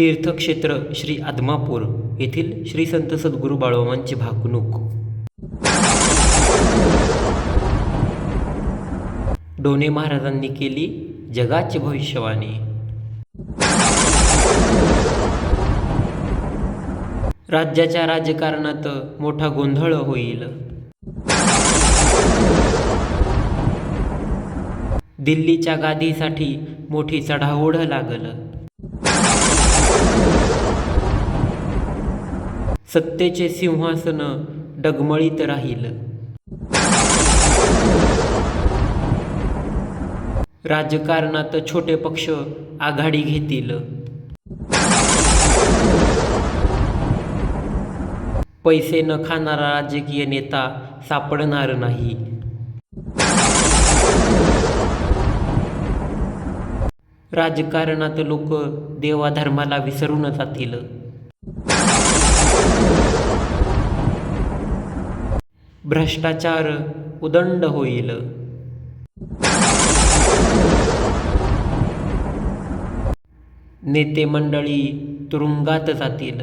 तीर्थक्षेत्र श्री आदमापूर येथील श्री संत सद्गुरू बाळोमांची भाकणूक. डोने महाराजांनी केली जगाची भविष्यवाणी. राज्याच्या राजकारणात मोठा गोंधळ होईल. दिल्लीच्या गादीसाठी मोठी चढाओढ लागल. सत्तेचे सिंहासन डगमळीत राहील. राजकारणात छोटे पक्ष आघाडी घेतील. पैसे न खाणारा राजकीय नेता सापडणार नाही. राजकारणात लोक देवाधर्माला विसरून जातील. भ्रष्टाचार उदंड होईल. नेते मंडळी तुरुंगात जातील.